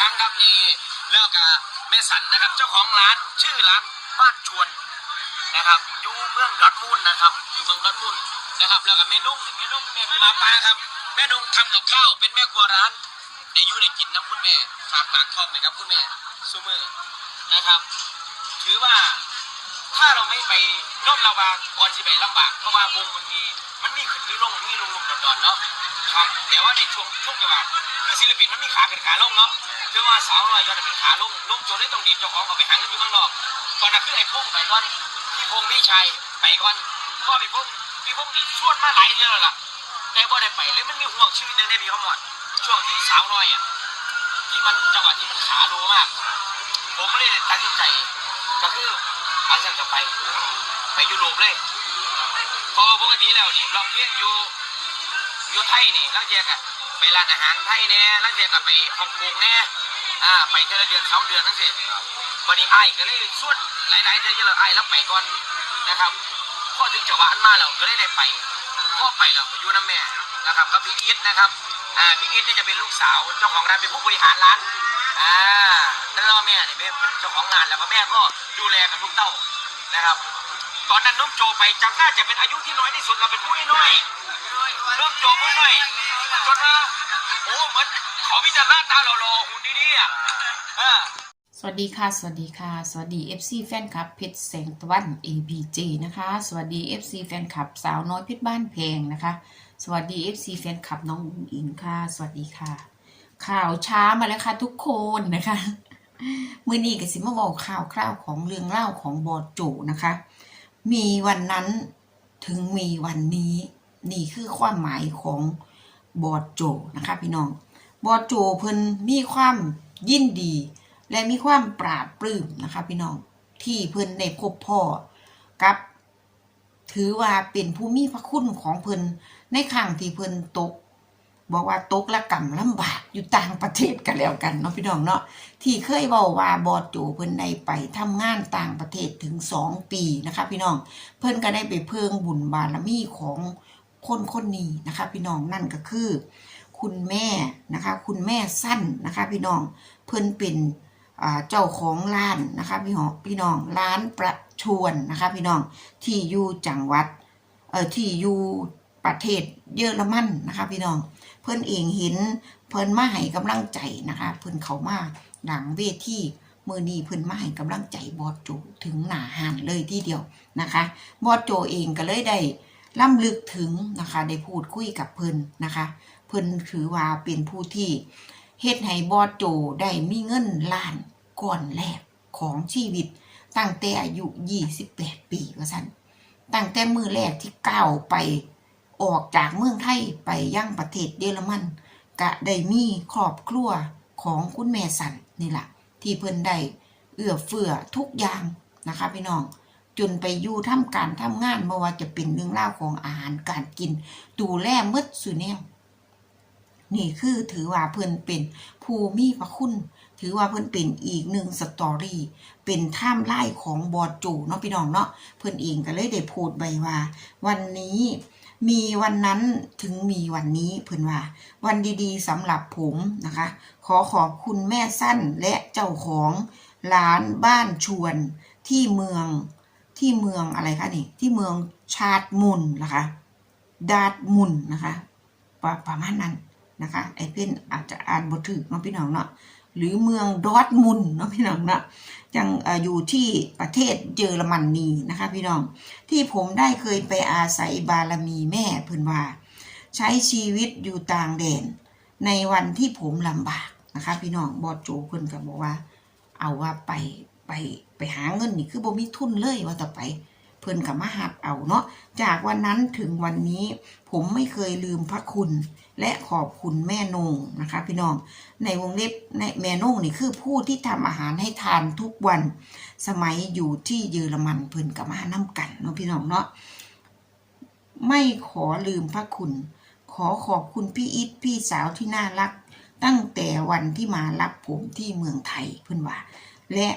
ครั้งครับนี่แล้วก็แม่สันนะครับ เจ้าของร้านชื่อร้านบ้านชวนนะครับอยู่เมืองดอร์ทมุนนะครับอยู่เมืองดอร์ทมุนนะครับแล้วก็แม่นุ่งแม่นุ่งแม่พิลาปาครับ แม่นุ่งทำกับข้าวเป็นแม่ครัวร้านได้อยู่ได้กินน้ำคุณแม่ฝากปากท้องเลยครับคุณแม่ซูมือนะครับ ถือว่าถ้าเราไม่ไปร่มระบางก่อนสิไปลำบากเพราะว่าวงมันมีมันมีขึ้นมีลงมีลงลงดอนๆเนาะครับแต่ว่าในช่วงช่วงจังหวะคือศิลปินมันมีขาขึ้นขาลงเนาะ ถือว่าสาวน้อยยอดเป็นขาลงลงโจได้ต้องดีเจ้าของเขาไปหาเงินอยู่เมืองนอกตอนนั้นคือไอ้พงไปก่อนพี่พงพี่ชัยไปก่อนพ่อพี่พงพี่พงนี่ชวนมาหลายเดือนแล้วล่ะแต่บ่ได้ไปเลยมันมีห่วงชีวิตหนึ่งในพี่เขาหมดช่วงที่สาวน้อยอะที่มันจังหวะที่มันขาโลมาก ผมไม่ได้ตัดสินใจ ก็คืออาจารย์จะไป ไปยุโรปเลยพราะว่าปกติแล้วนี่ลองเพียงอยู่อยู่ไทยนี่ลังเทียกะไปร้านอาหารไทยเนี่ยลังเทียกะไปฮ่องกงเนี่ย อ่าไปเทอละเดือนสองเดือนทั้งสิ้นวันนี้ไอ้ายก็เลยส่วนหลายๆเดือนที่เราไอ้ายแล้วไปก่อนนะครับพอถึงจังหวะอันมาเราก็เลยได้ไปพ่อไปเราไปอยู่น้ำแม่นะครับกับพี่อิทนะครับอ่าพี่อิทนี่จะเป็นลูกสาวเจ้าของร้านเป็นผู้บริหารร้านอ่าแล้วแม่เนี่ยเป็นเจ้าของงานแล้วก็แม่ก็ดูแลกับลูกเต้านะครับ ตอนนั้นน้องโจไปจำได้จะเป็นอายุที่น้อยที่สุดเราเป็นผู้น้อยๆน้องโจผู้น้อยจนว่าโอ้เหมือน ขาพิจารณาตาหล่อๆหุ่นดีๆอะเออ สวัสดีค่ะ สวัสดีค่ะ สวัสดี FC แฟนคลับเพชรแสงตะวัน APJ นะคะ สวัสดี FC แฟนคลับสาวน้อยเพชรบ้านแพงนะคะ สวัสดี FC แฟนคลับน้องอุ๋งอิงค่ะ สวัสดีค่ะ ข่าวช้ามาแล้วค่ะทุกคนนะคะมื่อนี้ก็สิมาบอกข่าวคร่าวของเรื่องเล่าของบอดโจนะคะ มีวันนั้นถึงมีวันนี้ นี่คือความหมายของบอดโจนะคะ พี่น้อง บอดโจเพิ่นมีความยินดี และมีความปราบปลื้มนะคะพี่น้องที่เพิ่นได้พบพ่อกับ ถือว่าเป็นผู้มีพระคุณของเพิ่นในครั้งที่เพิ่นตก บอกว่าตกละกรรมลำบากอยู่ต่างประเทศกันแล้วกันเนาะพี่น้องเนาะที่เคยบอกว่าบอดโจเพิ่นได้ไปทำงานต่างประเทศถึงสองปีนะคะพี่น้องเพิ่นก็ได้ไปเพิ่งบุญบารมีของคนคนนี้นะคะ พี่น้องนั่นก็คือ คุณแม่นะคะ คุณแม่สั้นนะคะ พี่น้องเพิ่นเป็นเจ้าของร้านนะคะพี่น้องพี่น้องร้านประชวนนะคะ พี่น้องที่อยู่จังหวัดเอ่อที่อยู่ประเทศเยอรมันนะคะ พี่น้องเพิ่นเองเห็นเพิ่นมาให้กำลังใจนะคะ เพิ่นเขามาหลังเวทีมือนีเพิ่นมาให้กำลังใจบอสโจถึงหนาหานเลยทีเดียวนะคะบอสโจเองก็เลยได้ล่ำลึกถึงนะคะได้พูดคุยกับเพิ่นนะคะ เพิ่นถือว่าเป็นผู้ที่เฮ็ดให้บอโจได้มีเงินล้านก่อนแรกของชีวิต ตั้งแต่อายุ 28 ปีว่าซั่นตั้งแต่มือแรกที่ก้าวไปออกจากเมืองไทยไปยังประเทศเยอรมันก็ได้มีครอบครัวของคุณแม่สันนี่แหละที่เพิ่นได้เอื้อเฟื้อทุกอย่างนะคะพี่น้องจนไปอยู่ทำการทำงานไม่ว่าจะเป็นเรื่องราวของอาหารการกิน ดูแลหมดสุแนว นี่คือถือว่าเพิ่นเป็นผู้มีพระคุณ ถือว่าเพิ่นเป็นอีกหนึ่งสตอรี่เป็นท่ามไล่ของบอดจูเนาะพี่น้องเนาะเพิ่นเองก็เลยได้พสต์ไว้ว่า วันนี้มีวันนั้นถึงมีวันนี้เพิ่นว่า วันดีๆสำหรับผมนะคะ ขอขอบคุณแม่สั้นและเจ้าของร้านบ้านชวนที่เมืองที่เมืองอะไรคะนี่ ที่เมืองชาดมุนนะคะ ดาดมุนนะคะ ประประมาณนั้น นะคะไอเพนอาจจะอ่านบทถึกเนาะพี่น้องเนาะหรือเมืองดอทมุนเนาะพี่น้องเนาะยังออยู่ที่ประเทศเยอรมนนีนะคะ พี่น้องที่ผมได้เคยไปอาศัยบารมีแม่เพิ่นว่า ใช้ชีวิตอยู่ต่างแดน ในวันที่ผมลำบากนะคะ พี่น้องบอดโจเพิ่นก็บอกว่า เอาว่าไปไปไปหาเงินนี่คือบ่มีทุนเลยว่าต่อไป เพิ่นกับมาหัดเอาเนาะจากวันนั้นถึงวันนี้ผมไม่เคยลืมพระคุณ และขอบคุณแม่นงนะคะ พี่น้องในวงเล็บในแม่นงนี่คือผู้ที่ทำอาหารให้ทานทุกวัน สมัยอยู่ที่เยอรมันเพิ่นกับมาน้ำกันเนาะพี่น้องเนาะไม่ขอลืมพระคุณ ขอขอบคุณพี่อิทพี่สาวที่น่ารัก ตั้งแต่วันที่มารับผมที่เมืองไทยเพิ่อนว่า และ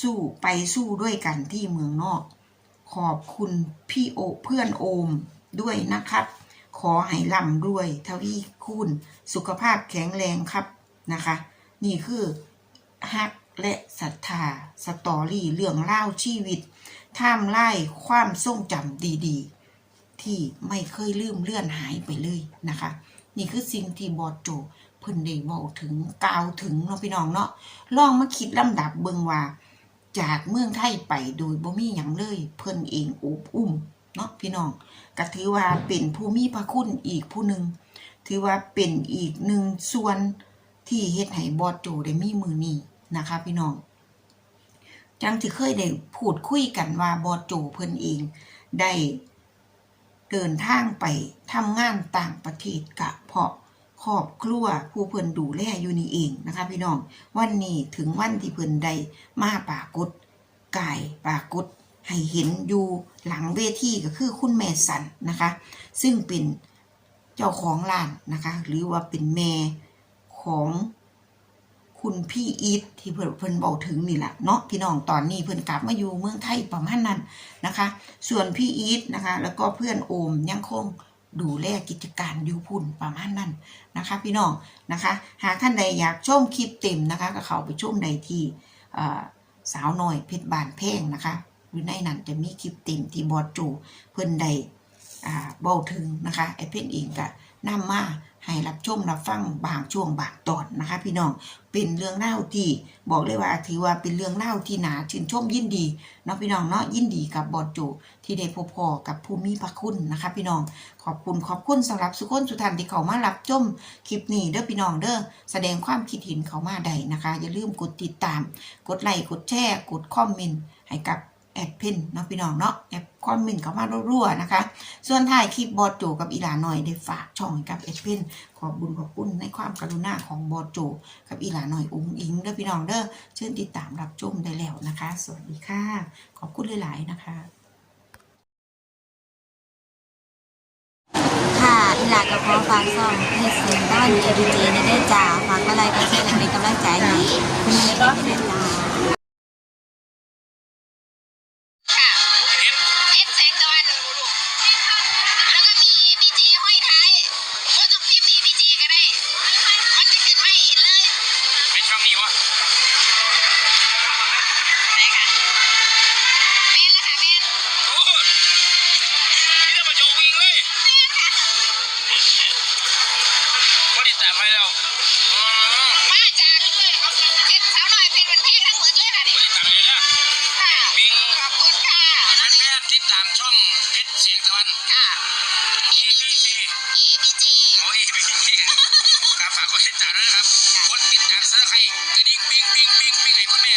สู้ไปสู้ด้วยกันที่เมืองนอก ขอบคุณพี่โอเพื่อนโอมด้วยนะครับ ขอให้ร่ำรวยทวีคูณ สุขภาพแข็งแรงครับนะคะ นี่คือฮักและศรัทธาสตอรี่เรื่องเล่าชีวิตท่ามไล่ความทรงจำดีๆ ที่ไม่เคยลืมเลื่อนหายไปเลยนะคะ นี่คือสิ่งที่บอดโจเพิ่นได้บอกถึงกล่าวถึงเนาะพี่น้องเนาะลองมาคิดลำดับเบิงว่า จากเมืองไทยไปโดยบ่มีหยังเลย เพิ่นเองอุบอุ้มเนาะพี่น้องก็ถือว่าเป็นผู้มีพระคุณอีกผู้หนึ่งถือว่าเป็นอีกหนึ่งส่วนที่เฮ็ดให้บอดโจได้มีมือนี้นะคะ พี่น้องจังที่เคยได้พูดคุยกันว่าบอดโจเพิ่นเองได้เดินทางไปทำงานต่างประเทศกะเพราะ ครอบครัวผู้เพิ่นดูแลอยู่นี่เองนะคะพี่น้อง วันนี้ถึงวันที่เพิ่นได้มาปากฏกายปากฏให้เห็นอยู่หลังเวทีก็คือคุณแม่สันนะคะ ซึ่งเป็นเจ้าของร้านนะคะ หรือว่าเป็นแม่ของคุณพี่อีทที่เพิ่นเพิ่นบอกถึงนี่แหละเนาะพี่น้องตอนนี้เพิ่นกลับมาอยู่เมืองไทยประมาณนั้นนะคะ ส่วนพี่อีทนะคะ แล้วก็เพื่อนโอมยังคง ดูแลกิจการอยู่พุ่นประมาณนั้นนะคะ พี่น้องนะคะ หากท่านใดอยากชมคลิปเต็มนะคะก็เข้าไปชมใดที่สาวน้อยเพชรบานเพ่งนะคะหรือในนั้นจะมีคลิปเต็มที่บอดจูเพิ่นได้อ่าเบ้าถึงนะคะไอ้เพิ่นเองก็ นำมาให้รับชมรับฟังบางช่วงบางตอนนะคะ พี่น้องเป็นเรื่องเล่าที่บอกเลยว่าถือว่าเป็นเรื่องเล่าที่หนาชื่นชมยินดีเนาะพี่น้องเนาะยินดีกับบอดจูที่ได้พบพอกับภูมิพระคุณนะคะ พี่น้องขอบคุณขอบคุณสำหรับสุคนสุทันที่เขามารับชมคลิปนี้เด้อพี่น้องเด้อแสดงความคิดเห็นเขามาใดนะคะ อย่าลืมกดติดตาม กดไลค์กดแชร์กดคอมเมนต์ให้กับ อดเพนเนาะพี่น้องเนาะแอดคอมเมนต์เขามารัวๆนะคะ ส่วนท้ายคลิปบอดโจกับอีหลาหน่อยได้ฝากช่องกับแอดเพนขอบบุญขอบคุณในความกรุณาของบอดโจกับอีหลาหน่อยอุ้งอิงเด้อพี่น้องเด้อเชิญติดตามรับชมได้แล้วนะคะ สวัสดีค่ะ ขอบคุณหลายๆนะคะค่ะอีหลากับพ่อฝากซ่องให้เสียงบ้านเอดีเจในได้จ่าฝากอะไรก็เชื่อกันเป็นกำลังใจให้คุณแม่ได้ได้จ่า แฟนๆติดตามช่องเพชรเสียงตะวัน ค่ะ ABC ABJ โอ้ย ABC ครับฝากกดติดตามด้วยนะครับกดติดตามซับสไครต์กระดิ่งปิ๊งปิ๊งปิ๊งปิ๊งให้คุณแม่